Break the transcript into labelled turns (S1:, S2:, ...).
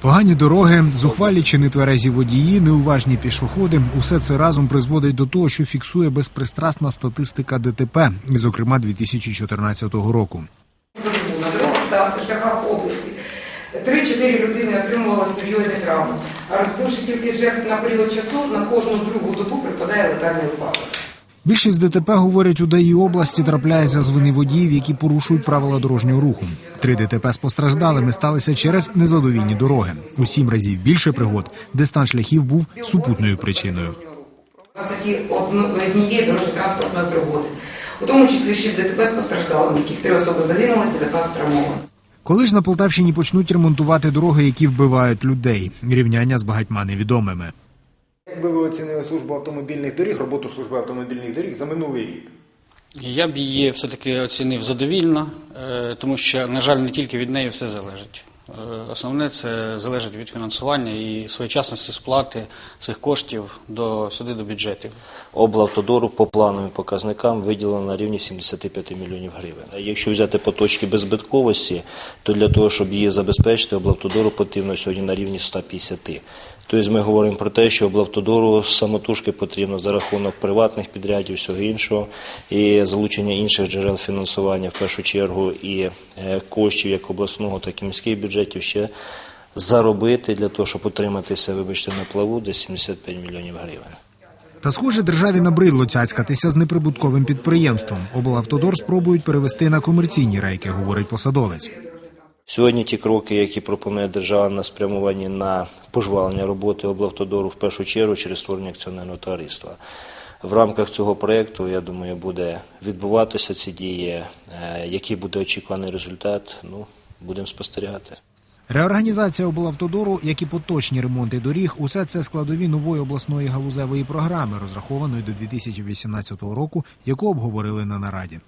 S1: Погані дороги, зухвалі чи нетверезі водії, неуважні пішоходи усе це разом призводить до того, що фіксує безпристрасна статистика ДТП, зокрема 2014 року.
S2: На автошляхах області. Три-чотири людини отримували серйозні травми. А розбивши кількість жертв на період часу, на кожну другу добу припадає летальний випадок.
S1: Більшість ДТП, говорять, у ДАІ області трапляється з вини водіїв, які порушують правила дорожнього руху. Три ДТП з постраждалими сталися через незадовільні дороги. У сім разів більше пригод, де стан шляхів був супутною причиною.
S2: 21 дорожньо-транспортної пригоди. У тому числі 6 ДТП з постраждалими, яких три особи загинули, 19 травмовані.
S1: Коли ж на Полтавщині почнуть ремонтувати дороги, які вбивають людей, рівняння з багатьма невідомими.
S3: Якби ви оцінили службу автомобільних доріг, роботу служби автомобільних доріг за минулий рік?
S4: Я б її все-таки оцінив задовільно, е, тому що, на жаль, не тільки від неї все залежить. Е, Основне це залежить від фінансування і своєчасності сплати цих коштів до сюди до бюджетів.
S5: облавтодору по плановим показникам виділено на рівні 75 мільйонів гривень. А Якщо взяти по точці беззбитковості, то для того, щоб її забезпечити, облавтодору потрібно сьогодні на рівні 150. Тобто ми говоримо про те, що облавтодору самотужки потрібно за рахунок приватних підрядів, всього іншого, і залучення інших джерел фінансування, в першу чергу, і е, коштів як обласного, так і міських бюджетів ще заробити для того, щоб утриматися, вибачте, на плаву, десь 75 мільйонів гривень.
S1: Та схоже, державі набридло цяцькатися з неприбутковим підприємством. Облавтодор спробують перевести на комерційні рейки, говорить посадовець.
S5: Сьогодні ті кроки, які пропонує держава на спрямовані на пожвалення роботи облавтодору, в першу чергу через створення акціонерного товариства. В рамках цього проєкту, я думаю, буде відбуватися ці дії. Е, Який буде очікуваний результат, ну, будемо спостерігати.
S1: Реорганізація облавтодору, як і поточні ремонти доріг, усе це складові нової обласної галузевої програми, розрахованої до 2018 року, яку обговорили на нараді.